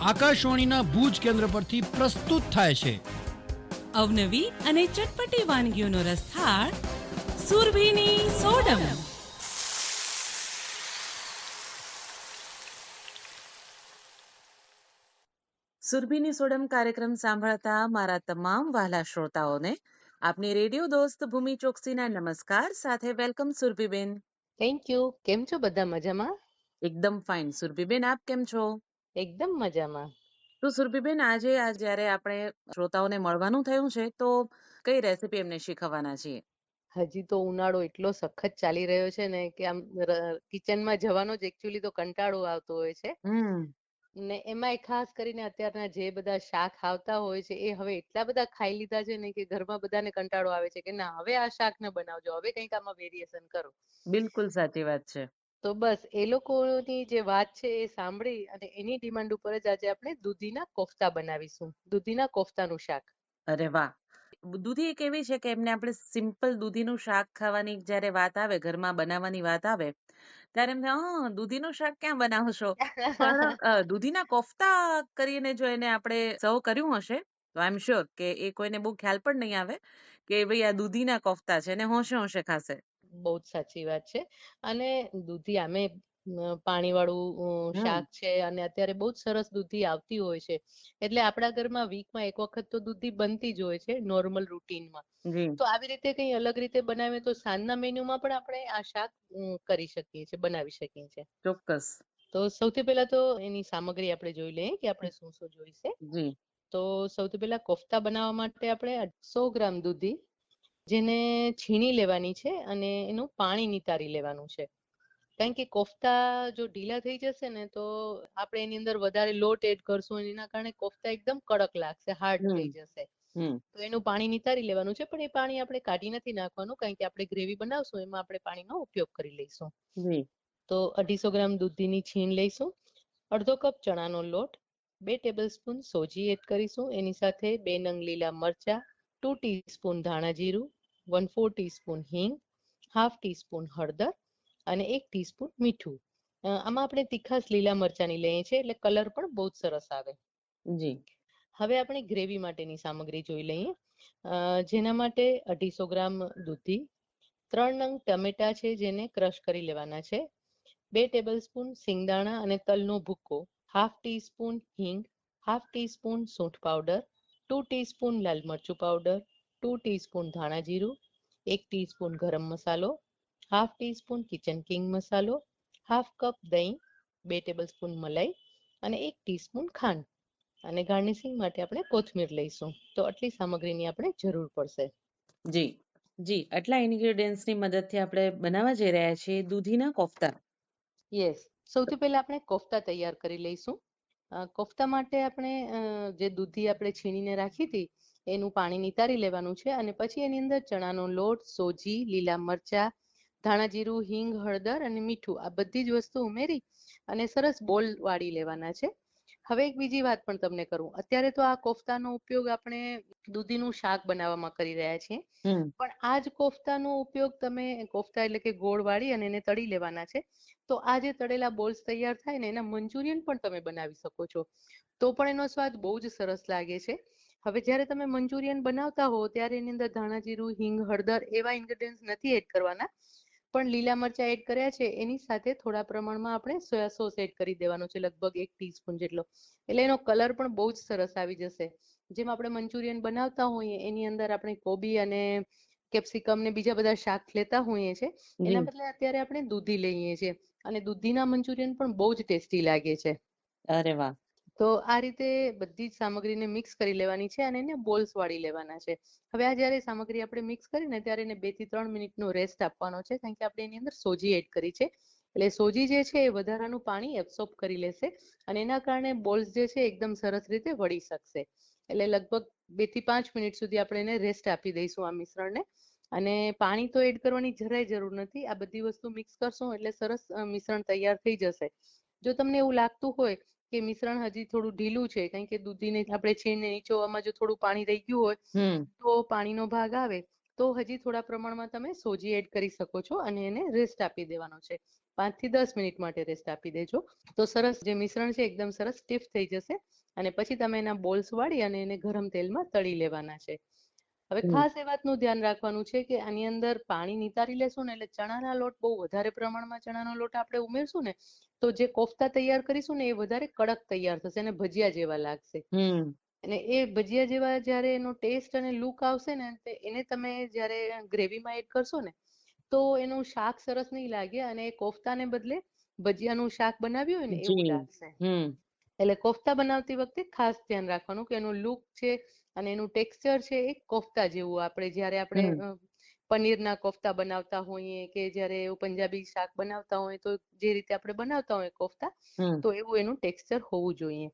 આકાશવાણીના ભુજ કેન્દ્ર પરથી પ્રસ્તુત થાય છે. અવનવી અને ચટપટી વાનગીઓનો રસથાળ સુરભીની સોડમ. સુરભીની સોડમ કાર્યક્રમ સાંભળતા મારા તમામ વહાલા શ્રોતાઓને આપની રેડિયો દોસ્ત ભૂમિ ચોકસીના નમસ્કાર સાથે વેલકમ સુરભીબેન. થેન્ક યુ કેમ છો બધા મજામાં? એકદમ ફાઇન સુરભીબેન આપ કેમ છો? એકદમ મજામાં. તો સુરભીબેન આજે આ જ્યારે આપણે શ્રોતાઓને મળવાનું થયું છે તો કઈ રેસીપી એમને શીખવવાના છીએ? હજી તો ઉનાળો એટલો સખત ચાલી રહ્યો છે ને કે આમ કિચનમાં જવાનો જ એકચ્યુઅલી તો કંટાળો આવતો હોય છે. ને એમાં ખાસ કરીને અત્યારના જે બધા શાક આવતા હોય છે એ હવે એટલા બધા ખાઈ લીધા છે ને કે ઘરમાં બધાને કંટાળો આવે છે કે ના હવે આ શાક ન બનાવજો હવે કંઈક આમાં વેરિએશન કરો. બિલકુલ સાચી વાત છે. તો બસ, એ લોકોની જે વાત છે એ સાંભળી અને એની ડિમાન્ડ ઉપર જ આજે આપણે દૂધીના કોફતા બનાવીશું. દૂધીના કોફતાનું શાક. અરે વાહ! દૂધી એક એવી છે કે એમને આપણે સિમ્પલ દૂધીનું શાક ખાવાની જ્યારે વાત આવે, ઘરમાં બનાવવાની વાત આવે, ત્યારે એમને હા દૂધીનું શાક ક્યાં બનાવશો? દૂધીના કોફતા કરીને જો એને આપણે સર્વ કર્યું હશે, તો આઈ એમ શ્યોર કે એ કોઈને બહુ ખ્યાલ પણ નહીં આવે કે ભાઈ આ દૂધીના કોફતા છે ને હોશે હોશે ખાશે. બહુ જ સાચી વાત છે. અને દૂધી આમે પાણી વાળું શાક છે અને અત્યારે બહુ જ સરસ દૂધી આવતી હોય છે. એટલે આપણા ઘરમાં વીકમાં એક વખત તો દૂધી બનતી જ હોય છે નોર્મલ રૂટીનમાં. તો આવી રીતે કઈ અલગ રીતે બનાવીએ તો સાંજના મેન્યુમાં પણ આપણે આ શાક કરી શકીએ છીએ બનાવી શકીએ છીએ. ચોક્કસ. તો સૌથી પહેલા તો એની સામગ્રી આપણે જોઈ લઈએ કે આપણે શું શું જોઈશે. તો સૌથી પહેલા કોફતા બનાવવા માટે આપણે 100 ગ્રામ દૂધી જેને છીણી લેવાની છે અને એનું પાણી નિતારી લેવાનું છે. કારણ કે કોફતા જો ઢીલા થઈ જશે ને તો આપણે એની અંદર વધારે લોટ એડ કરશું એના કારણે કોફતા એકદમ કડક લાગશે હાર્ડ થઈ જશે. તો એનું પાણી નિતારી લેવાનું છે પણ એ પાણી આપણે કાઢી નથી નાખવાનું કારણ કે આપણે ગ્રેવી બનાવશું એમાં આપણે પાણીનો ઉપયોગ કરી લઈશું. તો અઢીસો ગ્રામ દૂધીની છીણ લઈશું અડધો કપ ચણાનો લોટ બે ટેબલ સ્પૂન સોજી એડ કરીશું એની સાથે બે નંગ લીલા મરચા ટુ ટીસ્પૂન ધાણા જીરું વન ફોર ટીસ્પૂન હિંગ હાફ ટીસ્પૂન હળદર અને એક ટીસ્પૂન મીઠું આમાં આપણે તીખાસ લીલા મરચાની લઈએ છીએ એટલે કલર પણ બહુ જ સરસ આવે. જી. હવે આપણે ગ્રેવી માટેની સામગ્રી જોઈ લઈએ. જેના માટે અઢીસો ગ્રામ દૂધી ત્રણ નંગ ટમેટા છે જેને ક્રશ કરી લેવાના છે બે ટેબલ સ્પૂન સિંગદાણા અને તલનો ભૂક્કો હાફ ટી સ્પૂન હિંગ હાફ ટી સ્પૂન સૂંઠ પાવડર ટુ ટીસ્પૂન લાલ મરચું પાવડર ટુ ટીસ્પૂન ધાણા જીરું એક ટીસ્પૂન ગરમ મસાલો half teaspoon Kitchen king મસાલો હાફ કપ દહીં બે ટેબલ સ્પૂન મલાઈ અને એક ટીસ્પૂન ખાંડ. અને ગાર્નિશિંગ માટે આપણે કોથમીર લઈશું. તો આટલી સામગ્રીની આપણે જરૂર પડશે. જી. જી આટલા ઇન્ગ્રેડિયન્ટ્સની મદદથી આપણે બનાવવા જઈ રહ્યા છીએ દૂધીના કોફતા. યસ સૌથી પહેલા આપણે કોફતા તૈયાર કરી લઈશું. કોફતા માટે આપણે જે દૂધી આપણે છીણીને રાખી હતી એનું પાણી નિતારી લેવાનું છે અને પછી એની અંદર ચણાનો લોટ સોજી લીલા મરચા ધાણા જીરું હિંગ હળદર અને મીઠું આ બધી જ વસ્તુ ઉમેરી અને સરસ બોલ વાળી લેવાના છે. હવે એક બીજી વાત પણ તમને કરું. અત્યારે તો આ કોફતાનો ઉપયોગ આપણે દૂધીનું શાક બનાવવામાં કરી રહ્યા છીએ. પણ આ જ કોફતાનો ઉપયોગ તમે કોફતા એટલે કે ગોળ વાળી અને એને તળી લેવાના છે. તો આ જે તળેલા બોલ્સ તૈયાર થાય ને એના મંચુરિયન પણ તમે બનાવી શકો છો. તો પણ એનો સ્વાદ બહુ જ સરસ લાગે છે. હવે જ્યારે તમે મંચુરિયન બનાવતા હો ત્યારે એની અંદર ધાણા જીરું હિંગ હળદર એવા ઇન્ગ્રેડિયન્ટ્સ નથી એડ કરવાના. પણ લીલા મરચા એડ કર્યા છે એની સાથે થોડા પ્રમાણમાં આપણે સોયા સોસ એડ કરી દેવાનો છે લગભગ એક ટીસ્પૂન જેટલો. એટલે એનો કલર પણ બહુ જ સરસ આવી જશે. જેમ આપણે મંચુરિયન બનાવતા હોઈએ એની અંદર આપણે કોબી અને કેપ્સિકમ ને બીજા બધા શાક લેતા હોઈએ છે એના બદલે અત્યારે આપણે દૂધી લઈએ છીએ. અને દૂધીના મંચુરિયન પણ બહુ જ ટેસ્ટી લાગે છે. અરે વાહ. તો આ રીતે બધી જ સામગ્રીને મિક્સ કરી લેવાની છે અને એને બોલ્સ વાળી લેવાના છે. હવે આ જ્યારે સામગ્રી આપણે મિક્સ કરીને ત્યારે એને બેથી ત્રણ મિનિટનો રેસ્ટ આપવાનો છે કારણ કે આપણે એની અંદર સોજી એડ કરી છે. એટલે સોજી જે છે એ વધારાનું પાણી એબ્સોર્બ કરી લેશે અને એના કારણે બોલ્સ જે છે એકદમ સરસ રીતે વળી શકશે. એટલે લગભગ બેથી પાંચ મિનિટ સુધી આપણે એને રેસ્ટ આપી દઈશું આ મિશ્રણને. અને પાણી તો એડ કરવાની જરાય જરૂર નથી. આ બધી વસ્તુ મિક્સ કરશું એટલે સરસ મિશ્રણ તૈયાર થઈ જશે. જો તમને એવું લાગતું હોય કે મિશ્રણ હજી થોડું ઢીલું છે કારણ કે દૂધીને આપણે છીણને નીચોવામાં જો થોડું પાણી રહી ગયું હોય તો પાણીનો ભાગ આવે તો હજી થોડા પ્રમાણમાં તમે સોજી એડ કરી શકો છો અને એને રેસ્ટ આપી દેવાનો છે. પાંચથી દસ મિનિટ માટે રેસ્ટ આપી દેજો. તો સરસ જે મિશ્રણ છે એકદમ સરસ સ્ટીફ થઈ જશે અને પછી તમે એના બોલ્સ વાળી અને એને ગરમ તેલમાં તળી લેવાના છે. હવે ખાસ એ વાતનું ધ્યાન રાખવાનું છે કે આની અંદર પાણી નિતારી લેશું ને એટલે ચણાના લોટ બહુ વધારે પ્રમાણમાં ચણાનો લોટ આપણે ઉમેરશું ને તો જે કોફતા તૈયાર કરીશું ને એ વધારે કડક તૈયાર થશે અને ભજીયા જેવા લાગશે. અને એ ભજીયા જેવા જ્યારે એનો ટેસ્ટ અને લુક આવશે ને એને તમે જ્યારે ગ્રેવીમાં એડ કરશો ને તો એનું શાક સરસ નહીં લાગે અને એ કોફતાને બદલે ભજીયાનું શાક બનાવ્યું હોય ને એવું લાગશે. હમ. એટલે કોફતા બનાવતી વખતે ખાસ ધ્યાન રાખવાનું કે એનું લુક છે અને એનું ટેક્સચર છે એ કોફતા જેવું. આપણે જ્યારે આપણે પનીરના કોફતા બનાવતા હોઈએ કે જ્યારે એવું પંજાબી શાક બનાવતા હોય તો જે રીતે આપણે બનાવતા હોય કોફતા તો એવું એનું ટેક્સચર હોવું જોઈએ.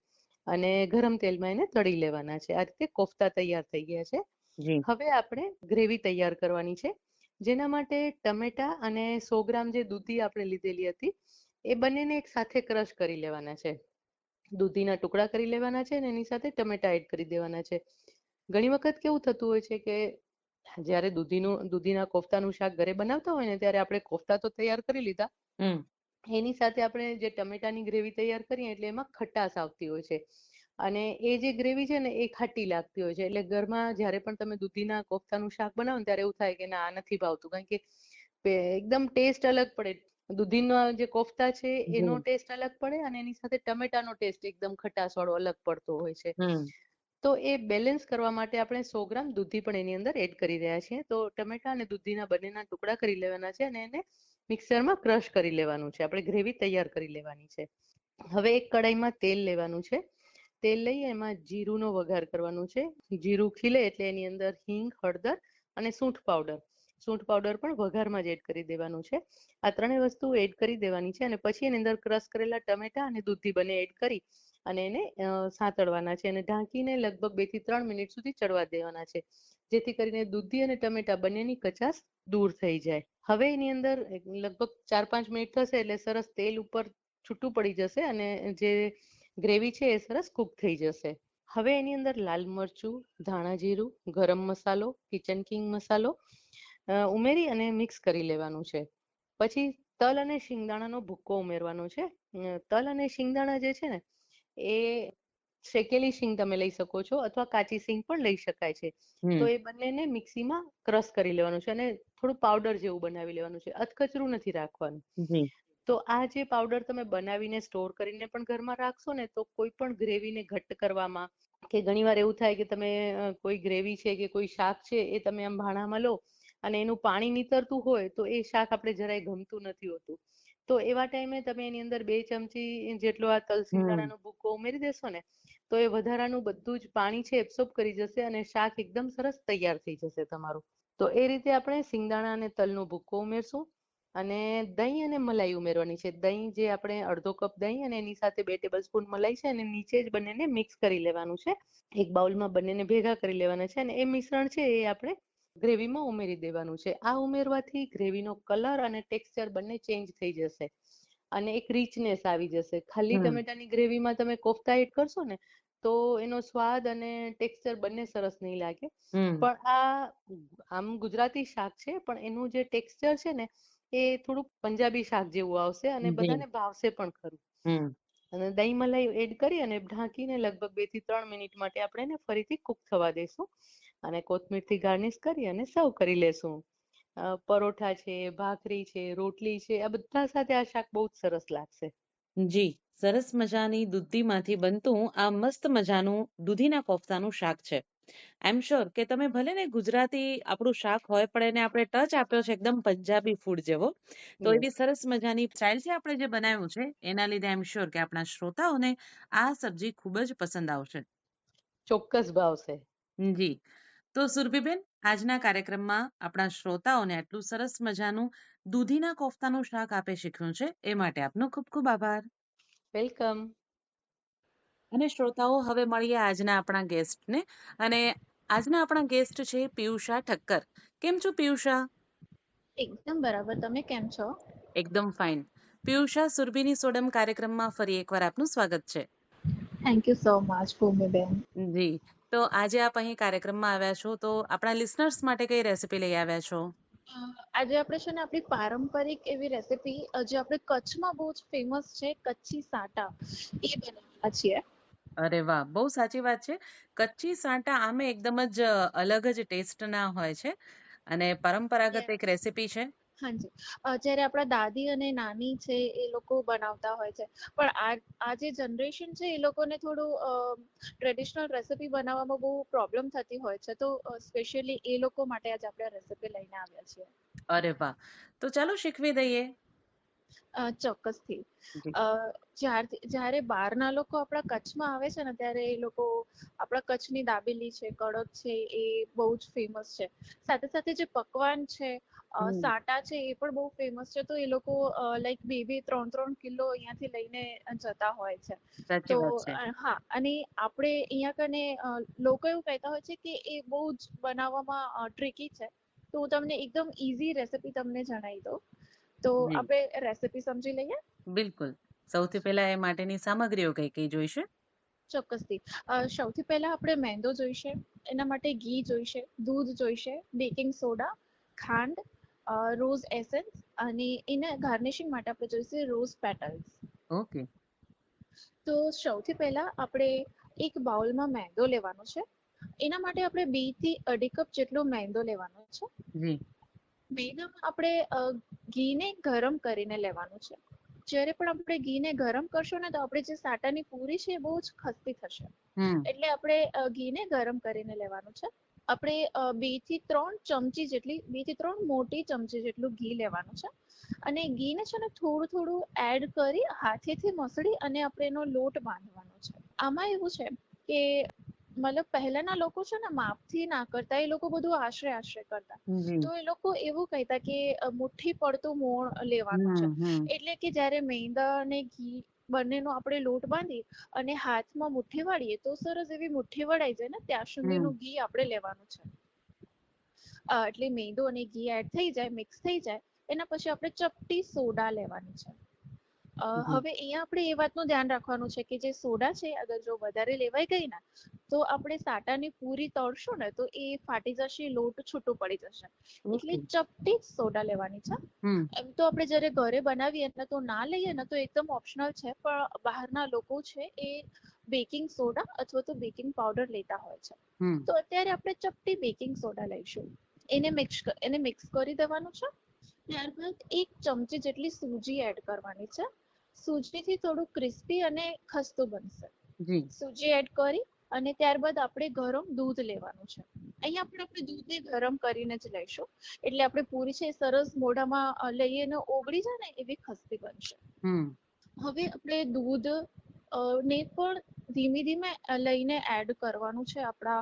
અને ગરમ તેલમાં એને તળી લેવાના છે. આ રીતે કોફતા તૈયાર થઈ ગયા છે. હવે આપણે ગ્રેવી તૈયાર કરવાની છે. જેના માટે ટમેટા અને સો ગ્રામ જે દૂધી આપણે લીધેલી હતી એ બંનેને એક સાથે ક્રશ કરી લેવાના છે. દૂધીના ટુકડા કરી લેવાના છે અને એની સાથે ટમેટા એડ કરી દેવાના છે. ઘણી વખત કેવું થતું હોય છે કે જ્યારે દૂધીનું દૂધીના કોફતાનું શાક ઘરે બનાવતા હોય ને ત્યારે આપણે કોફતા તો તૈયાર કરી લીધા. એની સાથે આપણે જે ટમેટાની ગ્રેવી તૈયાર કરીએ એટલે એમાં ખટાશ આવતી હોય છે. અને એ જે ગ્રેવી છે ને એ ખાટી લાગતી હોય છે. એટલે ઘરમાં જ્યારે પણ તમે દૂધીના કોફતાનું શાક બનાવો ને ત્યારે એવું થાય કે ના આ નથી ભાવતું. કારણ કે એકદમ ટેસ્ટ અલગ પડે. દૂધીના જે કોફતા છે એનો ટેસ્ટ અલગ પડે અને એની સાથે ટમેટાનો ટેસ્ટ એકદમ ખટાશ વાળો અલગ પડતો હોય છે. તો એ બેલેન્સ કરવા માટે આપણે સો ગ્રામ દૂધી પણ એની અંદર એડ કરી રહ્યા છીએ. તો ટમેટા અને દૂધીના બંનેના ટુકડા કરી લેવાના છે અને એને મિક્સરમાં ક્રશ કરી લેવાનું છે. આપણે ગ્રેવી તૈયાર કરી લેવાની છે. હવે એક કડાઈમાં તેલ લેવાનું છે. તેલ લઈ એમાં જીરુંનો વઘાર કરવાનો છે. જીરું ખીલે એટલે એની અંદર હિંગ, હળદર અને સૂંઠ પાવડર. સૂંઠ પાવડર પણ વઘારમાં જ એડ કરી દેવાનું છે. આ ત્રણેય વસ્તુ એડ કરી દેવાની છે અને પછી એની અંદર ક્રશ કરેલા ટમેટા અને દૂધી બંને એડ કરી અને એને સાંતળવાના છે અને ઢાંકીને લગભગ બેથી ત્રણ મિનિટ સુધી ચડવા દેવાના છે. જેથી કરીને દૂધી અને ટમેટા બંનેની કચાશ દૂર થઈ જાય. હવે એની અંદર લગભગ ચાર પાંચ મિનિટ થશે એટલે સરસ તેલ ઉપર છૂટું પડી જશે અને જે ગ્રેવી છે એ સરસ કૂક થઈ જશે. હવે એની અંદર લાલ મરચું, ધાણા જીરું, ગરમ મસાલો, કિચન કિંગ મસાલો ઉમેરી અને મિક્સ કરી લેવાનું છે. પછી તલ અને શિંગદાણાનો ભૂક્કો ઉમેરવાનો છે. તલ અને શિંગદાણા જે છે ને એ શેકેલી સિંગ તમે લઈ શકો છો અથવા કાચી સિંગ પણ લઈ શકાય છે. તો એ બંનેને મિક્સીમાં ક્રશ કરી લેવાનું છે અને થોડું પાવડર જેવું બનાવી લેવાનું છે. અધકચરું નથી રાખવાનું. તો આ જે પાવડર તમે બનાવીને સ્ટોર કરીને પણ ઘરમાં રાખશો ને તો કોઈ પણ ગ્રેવીને ઘટ્ટ કરવામાં કે ઘણીવાર એવું થાય કે તમે કોઈ ગ્રેવી છે કે કોઈ શાક છે એ તમે આમ ભાણામાં લો અને એનું પાણી નીતરતું હોય તો એ શાક આપણે જરાય ગમતું નથી હોતું. તો એવા ટાઈમે તમે એની અંદર બે ચમચી જેટલો આ તલ સિંગદાણાનો ભૂકો ઉમેરી દેશો ને તો એ વધારાનું બધું જ પાણી છે એબ્સોર્બ કરી જશે અને શાક એકદમ સરસ તૈયાર થઈ જશે તમારું. તો એ રીતે આપણે સિંગદાણા અને તલનો ભૂકો ઉમેરશું અને દહીં અને મલાઈ ઉમેરવાની છે. દહીં જે આપણે અડધો કપ દહીં અને એની સાથે બે ટેબલ સ્પૂન મલાઈ છે અને નીચે જ બંનેને મિક્સ કરી લેવાનું છે. એક બાઉલમાં બંનેને ભેગા કરી લેવાના છે અને એ મિશ્રણ છે એ આપણે ગ્રેવીમાં ઉમેરી દેવાનું છે. આ ઉમેરવાથી ગ્રેવીનો કલર અને ટેક્સચર બંને ચેન્જ થઈ જશે અને એક રીચનેસ આવી જશે. ખાલી. ટમેટાની ગ્રેવીમાં તમે કોફતા એડ કરશો ને તો એનો સ્વાદ અને ટેક્સચર બંને સરસ નહીં લાગે. પણ આ આમ ગુજરાતી શાક છે પણ એનું જે ટેક્સચર છે ને એ થોડુંક પંજાબી શાક જેવું આવશે અને બધાને ભાવશે પણ ખરું. અને દહીં મલાઈ એડ કરી અને ઢાંકીને લગભગ બેથી ત્રણ મિનિટ માટે આપણે એને ફરીથી કુક થવા દઈશું અને કોથમીરથી ગાર્નિશ કરી અને સર્વ કરી લેશું. પરોઠા છે ભાખરી છે રોટલી છે આ બધા સાથે આ શાક બહુ જ સરસ લાગશે. જી સરસ મજાની દૂધીમાંથી બનતું આ મસ્ત મજાનું દૂધીના કોફતાનું શાક છે. આઈ એમ શ્યોર કે તમે ભલે ને ગુજરાતી આપણું શાક હોય પણ એને આપણે ટચ આપ્યો છે એકદમ પંજાબી ફૂડ જેવો. તો. એવી સરસ મજાની સ્ટાઇલથી આપણે જે બનાવ્યું છે એના લીધે આઈ એમ શ્યોર કે આપણા શ્રોતાઓને આ સબ્જી ખૂબ જ પસંદ આવશે. ચોક્કસ ભાવશે. જી. તો સુરભીબેન આજના કાર્યક્રમમાં આપણા શ્રોતાઓને આટલું સરસ મજાનું દૂધીના કોફતાનું શાક આપે શીખ્યું છે એ માટે આપનો ખૂબ ખૂબ આભાર. વેલકમ. અને શ્રોતાઓ હવે મળીએ આજના આપણા ગેસ્ટને. અને આજના આપણા ગેસ્ટ છે પિયુષા ઠક્કર. કેમ છો પિયુષા? એકદમ બરાબર. તમે કેમ છો? એકદમ ફાઇન. પિયુષા સુરભીની સોડમ કાર્યક્રમમાં ફરી એકવાર આપનું સ્વાગત છે. Thank you so much ભૂમિબેન. જી. તો આજે આપ અહીં કાર્યક્રમમાં આવ્યા છો તો આપણા લિસનર્સ માટે કઈ રેસીપી લઈ આવ્યા છો? આજે આપણે છે ને આપણી પારંપરિક એવી રેસીપી જે આપણે કચ્છમાં બહુ જ ફેમસ છે કચ્છી સાટા. એ બનાવવાના છીએ. અરે વાહ! બહુ સાચી વાત છે. કચ્છી સાંટા આમે એકદમ જ અલગ જ ટેસ્ટના હોય છે. અને પરંપરાગત એક રેસીપી છે. હાજી. જ્યારે આપણા દાદી અને નાની છે એ લોકો બનાવતા હોય છે. પણ આ આ જે જનરેશન છે એ લોકોને થોડું ટ્રેડિશનલ રેસીપી બનાવવામાં બહુ પ્રોબ્લેમ થતી હોય છે. તો સ્પેશિયલી એ લોકો માટે આજે આપણે રેસીપી લઈને આવ્યા છીએ. અરે વાહ! તો ચાલો શીખવી દઈએ. ચોક્કસથી. જ્યારે બહારના લોકો આપણા કચ્છમાં આવે છે ને ત્યારે એ લોકો આપણા કચ્છની દાબેલી છે કડક છે એ બહુ જ ફેમસ છે. સાથે સાથે જે પકવાન છે. સાટા છે એ પણ બહુ ફેમસ છે. તો એ લોકો લાઈક બે બે ત્રણ ત્રણ કિલો અહીંયાથી લઈને જતા હોય છે. તો હા અને આપણે અહીંયા કને લોકો એવું કહેતા હોય છે કે એ બહુ જ બનાવવામાં ટ્રિકી છે. તો હું તમને એકદમ ઈઝી રેસીપી તમને જણાવી દઉં. તો આપણે રેસીપી સમજી લઈએ? બિલકુલ. સૌથી પહેલા એ માટેની સામગ્રીઓ કઈ કઈ જોઈશે? ચોક્કસથી સૌથી પહેલા આપણે મેંદો જોઈશે એના માટે ઘી જોઈશે દૂધ જોઈશે બેકિંગ સોડા ખાંડ રોઝ એસેન્સ અને એને ગાર્નિશિંગ માટે આપણે જોઈશે રોઝ પેટલ્સ. ઓકે. તો સૌથી પહેલા આપણે એક બાઉલમાં મેંદો લેવાનો છે. એના માટે આપણે બેથી અઢી કપ જેટલો મેંદો લેવાનો છે. મેંદામાં આપણે ઘીને ગરમ કરીને લેવાનું છે. જ્યારે પણ આપણે ઘીને ગરમ કરશું ને તો આપણે જે સાટાની પૂરી છે એ બહુ જ ખસ્તી થશે. એટલે આપણે ઘીને ગરમ કરીને લેવાનું છે. આપણે બેથી ત્રણ ચમચી જેટલી બેથી ત્રણ મોટી ચમચી જેટલું ઘી લેવાનું છે. અને ઘીને છે ને થોડું થોડું એડ કરી હાથેથી મસળી અને આપણે એનો લોટ બાંધવાનો છે. આમાં એવું છે કે મતલબ પહેલાના લોકો છે ને માપથી ના કરતા એ લોકો બધું આશરે આશરે કરતા. તો એ લોકો એવું કહેતા કે મુઠ્ઠી પડતું મોણ લેવાનું છે. એટલે કે જ્યારે મેંદા અને ઘી બંનેનો આપણે લોટ બાંધી અને હાથમાં મુઠ્ઠી વાળીએ તો સરસ એવી મુઠ્ઠી વળાઈ જાય ને ત્યાં સુધીનું ઘી આપણે લેવાનું છે એટલે મેંદો અને ઘી એડ થઈ જાય મિક્સ થઈ જાય એના પછી આપણે ચપટી સોડા લેવાની છે. હવે અહીંયા આપણે એ વાતનું ધ્યાન રાખવાનું છે કે જે સોડા છે અગર જો વધારે લેવાઈ ગઈ ને તો આપણે સાટાની પૂરી તળશું ને તો એ ફાટી જશે લોટ છૂટો પડી જશે. એટલે ચપટી સોડા લેવાની છે. એમ તો આપણે જ્યારે ઘરે બનાવીએ ને તો ના લઈએ ને તો એકદમ ઓપ્શનલ છે પણ બહારના લોકો છે એ બેકિંગ સોડા અથવા તો બેકિંગ પાવડર લેતા હોય છે. તો અત્યારે આપણે ચપટી બેકિંગ સોડા લઈશું. એને મિક્સ એને મિક્સ કરી દેવાનું છે. ત્યારબાદ એક ચમચી જેટલી સૂજી એડ કરવાની છે. સૂજીથી થોડું ક્રિસ્પી અને ખસ્તું બનશે. સૂજી એડ કરી અને ત્યારબાદ આપણે ગરમ દૂધ લેવાનું છે. અહીંયા આપણે આપણે દૂધને ગરમ કરીને જ લઈશું. એટલે આપણે પૂરી છે સરસ મોઢામાં લઈએ ને ઓગળી જાય ને એવી ખસ્તી બનશે. હવે આપણે દૂધ ને પણ ધીમે ધીમે લઈને એડ કરવાનું છે આપણા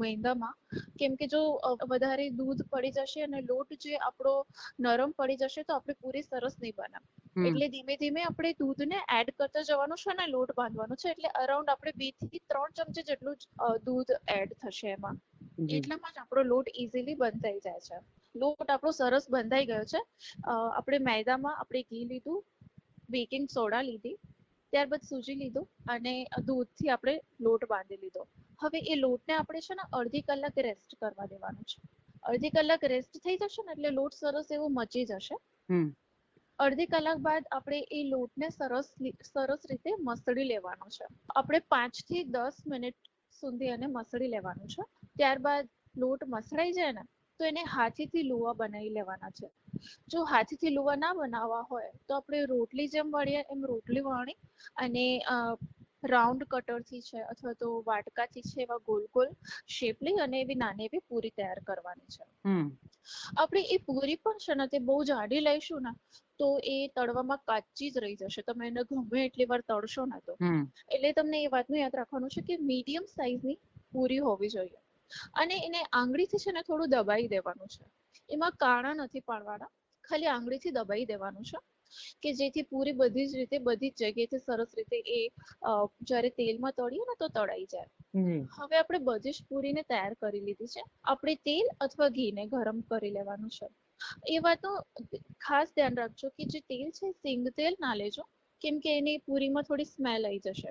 મેંદામાં. કેમ કે જો વધારે દૂધ પડી જશે અને લોટ જે આપણો નરમ પડી જશે તો આપણે પૂરી સરસ નહીં બનાવે એટલે ધીમે ધીમે આપણે દૂધને એડ કરતા જવાનું છે અને લોટ બાંધવાનો છે. એટલે અરાઉન્ડ આપણે બેથી ત્રણ ચમચી જેટલું દૂધ એડ થશે એમાં. એટલામાં જ આપણો લોટ ઇઝીલી બંધાઈ જાય છે. લોટ આપણો સરસ બંધાઈ ગયો છે. આપણે મેદામાં આપણે ઘી લીધું બેકિંગ સોડા લીધી. ત્યારબાદ સૂજી લીધું અને દૂધથી આપણે લોટ બાંધી લીધો. હવે એ લોટને આપણે છે ને અડધી કલાક રેસ્ટ કરવા દેવાનો છે. અડધી કલાક રેસ્ટ થઈ જશે ને એટલે લોટ સરસ એવો મચી જશે. અડધી કલાક બાદ આપણે એ લોટને સરસ સરસ રીતે મસળી લેવાનો છે. આપણે પાંચથી દસ મિનિટ સુધી એને મસળી લેવાનું છે. ત્યારબાદ લોટ મસળાઈ જાય ને તો એને હાથીથી લુવા બનાવી લેવાના છે. જો હાથેથી લુવા ના બનાવવા હોય તો આપણે રોટલી જેમ વણીએ એમ રોટલી વણી અને રાઉન્ડ કટરથી છે અથવા તો વાટકાથી છે એવા ગોલ ગોલ શેપ લઈ અને એવી નાની એવી પૂરી તૈયાર કરવાની છે. આપણે એ પૂરી પણ છે ને તે બહુ જાડી લઈશું ને તો એ તળવામાં કાચી જ રહી જશે. તમે એને ગમે એટલી વાર તળશો ને તો. એટલે તમને એ વાતનું યાદ રાખવાનું છે કે મીડિયમ સાઈઝની પૂરી હોવી જોઈએ. અને એને આંગળીથી છે ને થોડું દબાઈ દેવાનું છે. એમાં કાણા નથી પાડવાના. ખાલી આંગળીથી દબાઈ દેવાનું છે કે જેથી પૂરી બધી જ રીતે બધી જ જગ્યાએથી સરસ રીતે એ જ્યારે તેલમાં તળીએ ને તો તળાઈ જાય. હવે આપણે બધી જ પૂરીને તૈયાર કરી લીધી છે. આપણે તેલ અથવા ઘીને ગરમ કરી લેવાનું છે. એ વાતનું ખાસ ધ્યાન રાખજો કે જે તેલ છે સિંગ તેલ ના લેજો. કેમ કે એની પૂરીમાં થોડી સ્મેલ આવી જશે.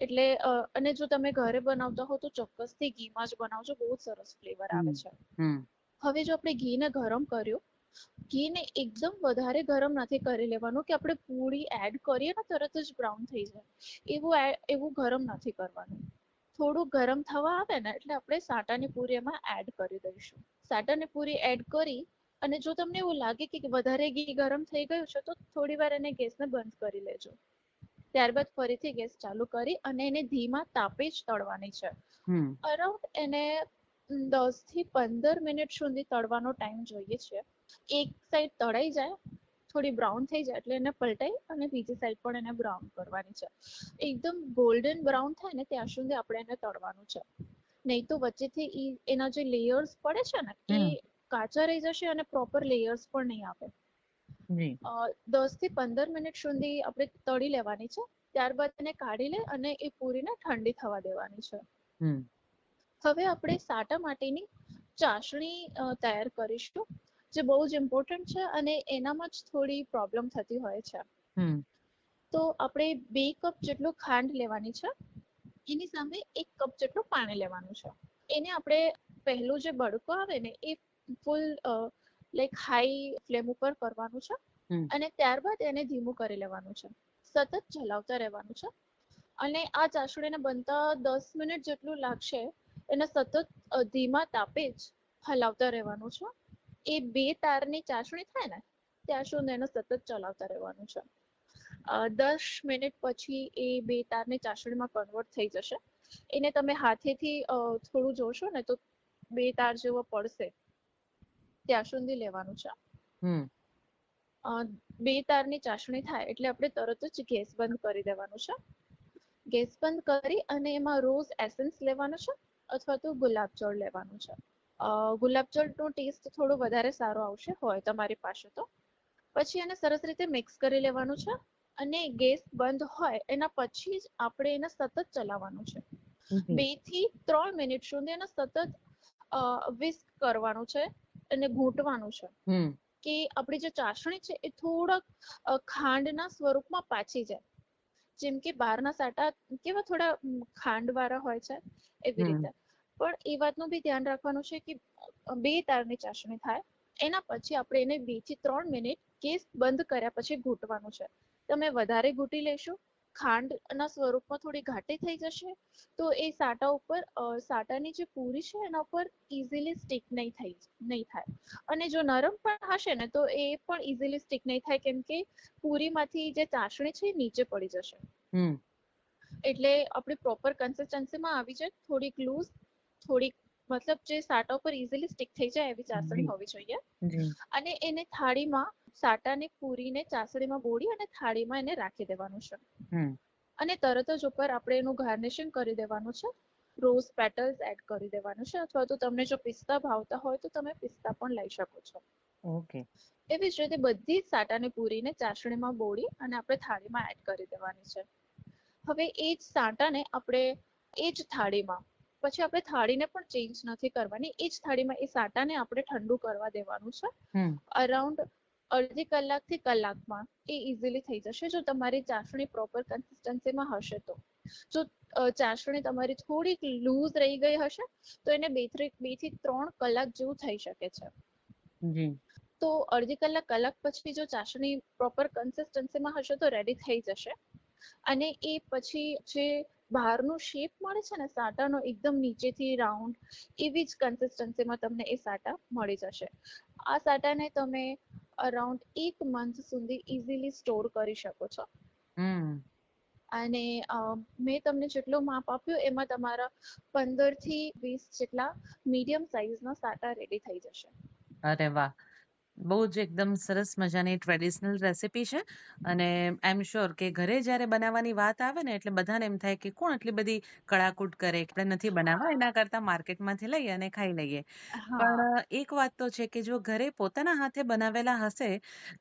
એટલે અને જો તમે ઘરે બનાવતા હો તો ચોક્કસથી ઘીમાં જ બનાવજો. બહુ સરસ ફ્લેવર આવે છે. હવે જો આપણે ઘીને ગરમ કર્યું ઘીને એકદમ વધારે ગરમ નથી કરી લેવાનું કે આપણે પૂરી એડ કરીએ ને તરત જ બ્રાઉન થઈ જાય. એવું એવું ગરમ નથી કરવાનું. થોડું ગરમ થવા આવે ને એટલે આપણે સાટાની પૂરી એમાં એડ કરી દઈશું. સાટાની પૂરી એડ કરી અને જો તમને એવું લાગે કે વધારે ઘી ગરમ થઈ ગયું છે તો થોડી વાર એને ગેસને બંધ કરી લેજો. ત્યારબાદ ફરીથી ગેસ ચાલુ કરી અને એને ધીમા તાપે જ તળવાની છે. અરાઉન્ડ એને દસથી પંદર મિનિટ સુધી તળવાનો ટાઈમ જોઈએ છે. એક સાઈડ તળાઈ જાય થોડી બ્રાઉન થઈ જાય એટલે એને પલટાઈ અને બીજી સાઈડ પણ એને બ્રાઉન કરવાની છે. એકદમ ગોલ્ડન બ્રાઉન થાય ને ત્યાં સુધી આપણે એને તળવાનું છે. નહીં તો વચ્ચેથી એના જે લેયર્સ પડે છે ને એ કાચા રહી જશે અને પ્રોપર લેયર્સ પણ નહીં આવે. દસથી પંદર મિનિટ સુધી આપણે તળી લેવાની છે. ત્યારબાદ એને કાઢી લે અને એ પૂરીને ઠંડી થવા દેવાની છે. હવે આપણે સાટા માટેની ચાસણી તૈયાર કરીશું જે બહુ જ ઇમ્પોર્ટન્ટ છે અને એનામાં જ થોડી પ્રોબ્લેમ થતી હોય છે. તો આપણે બે કપ જેટલું ખાંડ લેવાની છે એની સામે એક કપ જેટલું પાણી લેવાનું છે. એને આપણે પહેલું જે બડકો આવે ને એ ફૂલ લાઈક હાઈ ફ્લેમ ઉપર કરવાનું છે અને ત્યારબાદ એને ધીમું કરી લેવાનું છે. સતત ચલાવતા રહેવાનું છે. અને આ ચાસણીને બનતા દસ મિનિટ જેટલું લાગશે એને સતત ધીમા તાપે જ હલાવતા રહેવાનું છે. એ બે તારની ચાસણી થાય ને ત્યાં સુધી એને સતત ચલાવતા રહેવાનું છે. દસ મિનિટ પછી એ બે તારની ચાસણીમાં કન્વર્ટ થઈ જશે. એને તમે હાથેથી થોડું જોશો ને તો બે તાર જેવો પડશે. ત્યાં સુધી લેવાનું છે. બે તારની ચાસણી થાય એટલે આપણે તરત જ ગેસ બંધ કરી દેવાનું છે. ગેસ બંધ કરી અને એમાં રોઝ એસેન્સ લેવાનું છે. અથવા તો ગુલાબજળ લેવાનું છે. ગુલાબજળ ગુલાબ ટેસ્ટ થોડો વધારે સારો આવશે હોય તમારી પાસે તો. પછી એને સરસ રીતે મિક્સ કરી લેવાનું છે અને ગેસ બંધ હોય એના પછી જ આપણે એને સતત ચલાવવાનું છે. બેથી ત્રણ મિનિટ સુધી એને સતત વિસ્ક કરવાનું છે અને ઘૂંટવાનું છે. કે આપણી જે ચાસણી છે એ થોડાક ખાંડના સ્વરૂપમાં પાછી જાય. જેમ કે બહારના સાટા કેવા થોડા ખાંડ વાળા હોય છે એવી રીતે. પણ એ વાતનું બી ધ્યાન રાખવાનું છે કે બે તારની ચાસણી થાય એના પછી આપણે એને બેથી ત્રણ મિનિટ ગેસ બંધ કર્યા પછી ઘૂંટવાનું છે. તમે વધારે ઘૂંટી લેશો ખાંડના સ્વરૂપમાં થોડી ઘાટી થઈ જશે તો એ સાટા ઉપર સાટાની જે પૂરી છે એના ઉપર ઇઝીલી સ્ટીક નહીં થઈ નહીં થાય. અને જો નરમ પણ હશે ને તો એ પણ ઇઝીલી સ્ટીક નહીં થાય કેમ કે પૂરીમાંથી જે ચાસણી છે એ નીચે પડી જશે. હમ. એટલે આપણી પ્રોપર કન્સિસ્ટન્સીમાં આવી જાય થોડીક લૂઝ થોડીક મતલબ જે સાટા ઉપર ઇઝીલી સ્ટીક થઈ જાય એવી ચાસણી હોવી જોઈએ. અને એને થાળીમાં સાટાને પૂરીને ચાસણીમાં બોળી અને થાળીમાં એને રાખી દેવાનું છે. અને તરત જ ઉપર આપણે એનું ગાર્નિશિંગ કરી દેવાનું છે. રોઝ પેટલ્સ એડ કરી દેવાનું છે. અથવા તો તમને જો પિસ્તા ભાવતા હોય તો તમે પિસ્તા પણ લઈ શકો છો. ઓકે. એવી જ રીતે બધી સાટાની પૂરીને ચાસણીમાં બોળી અને આપણે થાળીમાં એડ કરી દેવાની છે. હવે એ જ સાટાને આપણે એ જ થાળીમાં પછી આપણે થાળીને પણ ચેન્જ નથી કરવાની. એ જ થાળીમાં એ સાટાને આપણે ઠંડુ કરવા દેવાનું છે. અરાઉન્ડ અડધી કલાકથી કલાકમાં એ ઇઝીલી થઈ જશે. જો તમારી ચાસણી પ્રોપર કન્સિસ્ટન્સીમાં હશે તો. જો ચાસણી તમારી થોડીક લૂઝ રહી ગઈ હશે તો એને બેથી બેથી ત્રણ કલાક જેવું થઈ શકે છે. તો અડધી કલાક કલાક પછી જો ચાસણી પ્રોપર કન્સિસ્ટન્સીમાં હશે તો રેડી થઈ જશે. અને એ પછી જે બહારનું શેપ મળે છે ને સાટાનો એકદમ નીચેથી રાઉન્ડ એવી જ કન્સિસ્ટન્સીમાં તમને એ સાટા મળી જશે. આ સાટાને તમે અરાઉન્ડ એક મંથ સુધી ઇઝીલી સ્ટોર કરી શકો છો. અને મેં તમને જેટલું માપ આપ્યું એમાં તમારા પંદરથી વીસ જેટલા મીડિયમ સાઈઝના સાટા રેડી થઈ જશે. અરે વાહ. બહુ જ એકદમ સરસ મજાની ટ્રેડિશનલ રેસીપી છે. અને આઈ એમ શ્યોર કે ઘરે જ્યારે બનાવવાની વાત આવે ને એટલે બધાને એમ થાય કે કોણ આટલી બધી કડાકૂટ કરે? આપણે નથી બનાવવા એના કરતા માર્કેટમાંથી લઈએ અને ખાઈ લઈએ. હા. પણ એક વાત તો છે કે જો ઘરે પોતાના હાથે બનાવેલા હશે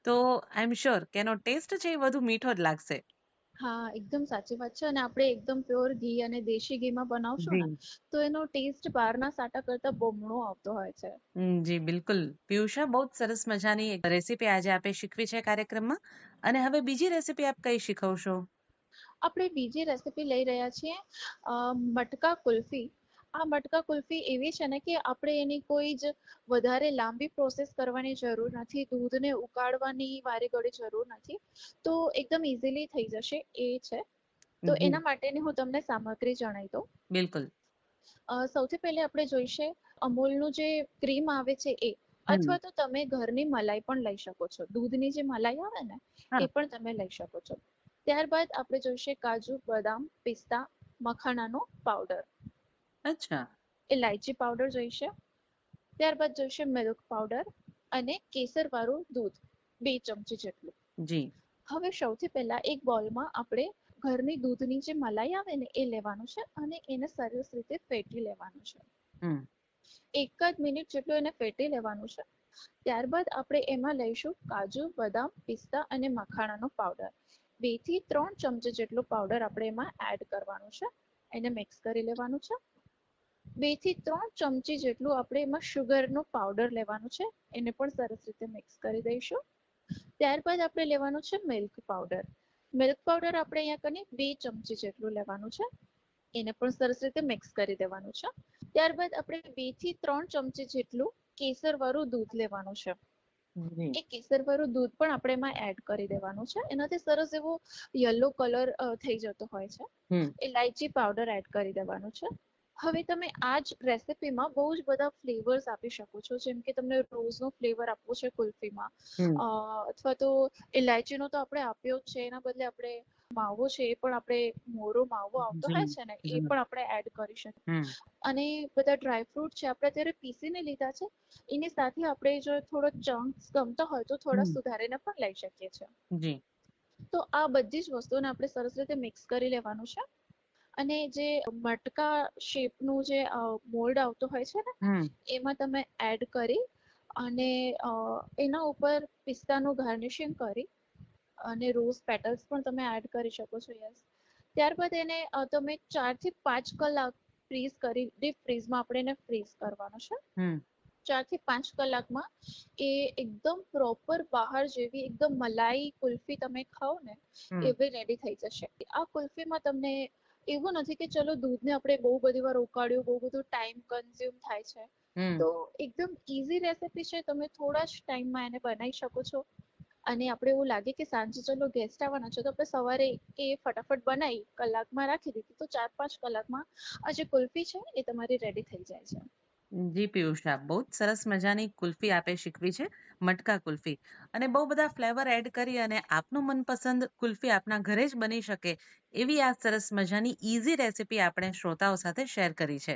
તો આઈ એમ શ્યોર કે એનો ટેસ્ટ છે એ વધુ મીઠો જ લાગશે. હા એકદમ સાચી વાત છે. અને આપણે એકદમ પ્યોર ઘી અને દેશી ઘીમાં બનાવશું ને તો એનો ટેસ્ટ બહારના સાટા કરતા બમણો આવતો હોય છે. જી બિલકુલ. પિયુષા બહુ જ સરસ મજાની એક રેસીપી આજે આપે શીખવી છે કાર્યક્રમમાં. અને હવે બીજી રેસીપી આપ કઈ શીખવશો? આપણે બીજી રેસીપી લઈ રહ્યા છીએ મટકા કુલ્ફી. આ મટકા કુલ્ફી એવી છે ને કે આપણે એની કોઈ જ વધારે લાંબી પ્રોસેસ કરવાની જરૂર નથી દૂધને ઉકાળવાની વારે ઘડી જરૂર નથી. તો એકદમ ઇઝીલી થઈ જશે એ છે. તો એના માટેની હું તમને સામગ્રી જણાવી દઉં. બિલકુલ. સૌથી પહેલા આપણે જોઈશે અમૂલનું જે ક્રીમ આવે છે એ અથવા તો તમે ઘરની મલાઈ પણ લઈ શકો છો. દૂધની જે મલાઈ આવે ને એ પણ તમે લઈ શકો છો. ત્યારબાદ આપણે જોઈશે કાજુ બદામ પિસ્તા મખાણાનો પાવડર અચ્છા. ઇલાયચી પાવડર જોઈશે. ત્યારબાદ જોઈશે મિલ્ક પાવડર અને કેસર વાળું દૂધ બે ચમચી જેટલું. જી. હવે સૌથી પહેલા એક બોલમાં આપણે ઘરની દૂધની જે મલાઈ આવે ને એ લેવાનું છે અને એને સરસ રીતે ફેટી લેવાનું છે. એક જ મિનિટ જેટલું એને ફેટી લેવાનું છે. ત્યારબાદ આપણે એમાં લઈશું કાજુ બદામ પિસ્તા અને મખાણાનો પાવડર બેથી ત્રણ ચમચી જેટલો પાવડર આપણે એમાં એડ કરવાનું છે. એને મિક્સ કરી લેવાનું છે. બેથી ત્રણ ચમચી જેટલું આપણે એમાં સુગરનો પાવડર લેવાનું છે. એને પણ સરસ રીતે મિક્સ કરી દઈશું. ત્યારબાદ આપણે લેવાનું છે મિલ્ક પાવડર મિલ્ક પાવડર આપણે અહીંયા કને બે ચમચી જેટલું લેવાનું છે. એને પણ સરસ રીતે મિક્સ કરી દેવાનું છે. ત્યારબાદ આપણે બેથી ત્રણ ચમચી જેટલું કેસર વાળું દૂધ લેવાનું છે. એ કેસર વાળું દૂધ પણ આપણે એમાં એડ કરી દેવાનું છે. એનાથી સરસ એવો યલો કલર થઈ જતો હોય છે. એ ઇલાયચી પાવડર એડ કરી દેવાનું છે. હવે તમે આ જ રેસિપીમાં બહુ જ બધા ફ્લેવર્સ આપી શકો છો. જેમ કે તમને રોઝનો ફ્લેવર આપવો છે કુલ્ફીમાં. અથવા તો ઇલાયચીનો તો આપણે આપ્યો જ છે. એના બદલે આપણે માવો છે એ પણ આપણે મોરો માવો આવતો હોય છે ને એ પણ આપણે એડ કરી શકીએ. અને બધા ડ્રાયફ્રુટ છે આપણે અત્યારે પીસીને લીધા છે. એની સાથે આપણે જો થોડો ચંક્સ ગમતો હોય તો થોડા સુધારીને પણ લઈ શકીએ છીએ. તો આ બધી જ વસ્તુઓને આપણે સરસ રીતે મિક્સ કરી લેવાનું છે. અને જે મટકા શેપનું જે મોલ્ડ આવતો હોય છે ને એમાં તમે એડ કરી અને એના ઉપર પિસ્તાનું ગાર્નિશિંગ કરી અને રોઝ પેટલ્સ પણ તમે એડ કરી શકો છો યસ ત્યારબાદ એને તમે ચારથી પાંચ કલાક ફ્રીઝ કરી ડીપ ફ્રીઝમાં આપણે એને ફ્રીઝ કરવાનો છે. ચારથી પાંચ કલાકમાં એ એકદમ પ્રોપર બહાર જેવી એકદમ મલાઈ કુલ્ફી તમે ખાઓ ને એવી રેડી થઈ જશે. આ કુલ્ફીમાં તમને એવું નથી કે ચલો દૂધને આપણે બહુ બધી વાર ઉકાળ્યું બહુ બધું ટાઈમ કન્ઝ્યુમ થાય છે. તો એકદમ ઈઝી રેસીપી છે. તમે થોડા જ ટાઈમમાં એને બનાવી શકો છો. અને આપણે એવું લાગે કે સાંજે ચલો ગેસ્ટ આવવાના છે તો આપણે સવારે એ ફટાફટ બનાવી કલાકમાં રાખી દીધી તો ચાર પાંચ કલાકમાં આ જે કુલ્ફી છે એ તમારી રેડી થઈ જાય છે. જી પિયુષા. બહુ જ સરસ મજાની કુલ્ફી આપે શીખવી છે મટકા કુલ્ફી. અને બહુ બધા ફ્લેવર એડ કરી અને આપનું મનપસંદ કુલ્ફી આપના ઘરે જ બની શકે એવી આ સરસ મજાની ઈઝી રેસીપી આપણે શ્રોતાઓ સાથે શેર કરી છે.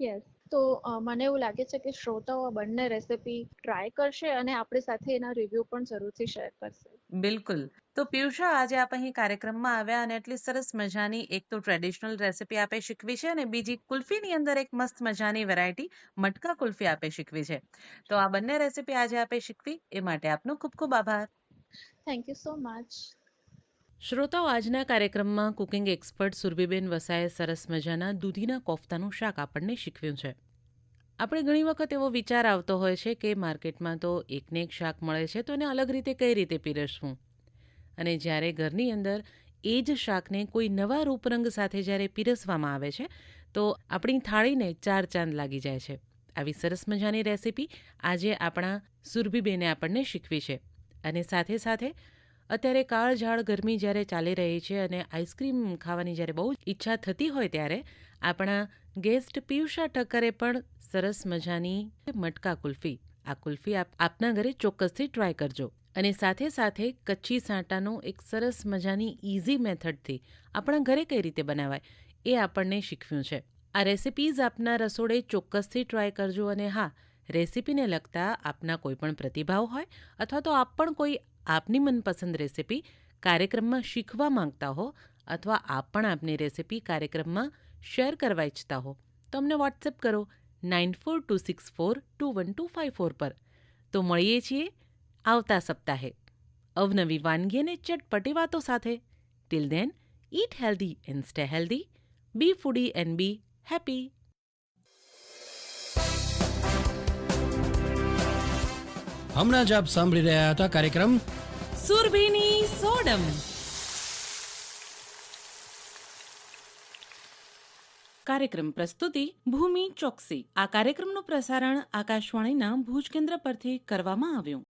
યસ. તો મને એવું લાગે છે કે શ્રોતાઓ બંને રેસીપી ટ્રાય કરશે અને આપણી સાથે એના રિવ્યુ પણ જરૂરથી શેર કરશે. બિલકુલ. તો પિયુષા આજે આપ અહીં કાર્યક્રમમાં આવ્યા અને એટલી સરસ મજાની એક તો ટ્રેડિશનલ રેસીપી આપે શીખવી છે અને બીજી કુલ્ફીની અંદર એક મસ્ત મજાની વેરાયટી મટકા કુલ્ફી આપે શીખવી છે. તો આ બંને રેસીપી આજે આપે શીખવી. એ માટે આપનો ખૂબ ખૂબ આભાર. થેન્ક યુ સો મચ શ્રોતાઓ આજના કાર્યક્રમમાં કુકિંગ એક્સપર્ટ સુરભીબેન વસાએ સરસ મજાના દૂધીના કોફતાનું શાક આપણને શીખવ્યું છે. આપણે ઘણી વખત એવો વિચાર આવતો હોય છે કે માર્કેટમાં તો એકને એક શાક મળે છે તો એને અલગ રીતે કઈ રીતે પીરસવું? અને જ્યારે ઘરની અંદર એ જ શાકને કોઈ નવા રૂપરંગ સાથે જ્યારે પીરસવામાં આવે છે, તો આપણી થાળીને ચાર ચાંદ લાગી જાય છે. આવી સરસ મજાની રેસીપી આજે આપણા સુરભીબેને આપણને શીખવી છે. અને સાથે સાથે અત્યારે કાળઝાળ ગરમી જ્યારે ચાલી રહી છે અને આઈસ્ક્રીમ ખાવાની જ્યારે બહુ ઈચ્છા થતી હોય ત્યારે આપણા ગેસ્ટ પિયુષા ઠક્કરે પણ સરસ મજાની મટકા કુલ્ફી. આ કુલ્ફી આપ આપના ઘરે ચોક્કસથી ટ્રાય કરજો. અને સાથે સાથે કચ્છી સાંટાનો એક સરસ મજાની ઇઝી મેથડથી આપણા ઘરે કઈ રીતે બનાવાય એ આપણને શીખવ્યું છે. આ રેસિપીઝ આપના રસોડે ચોક્કસથી ટ્રાય કરજો અને હા રેસિપીને લગતા આપના કોઈ પણ પ્રતિભાવ હોય અથવા તો આપ પણ કોઈ આપની મનપસંદ રેસિપી કાર્યક્રમમાં શીખવા માંગતા હો અથવા આપ પણ આપની રેસિપી કાર્યક્રમમાં શેર કરવા ઈચ્છતા હો, તો અમને વોટ્સએપ કરો nine four two six four two one two five four પર. તો મળીએ છીએ આવતા સપ્તાહે. અવનવી વાનગી અને ચટપટી વાતો સાથે. Till then eat healthy and stay healthy be foodie and be happy હમણાં જ આપ સાંભળી રહ્યા હતા કાર્યક્રમ સુરભીની સોડમ કાર્યક્રમ પ્રસ્તુતિ ભૂમિ ચોકસી આ કાર્યક્રમનું પ્રસારણ આકાશવાણીના ભુજ કેન્દ્ર પરથી કરવામાં આવ્યું.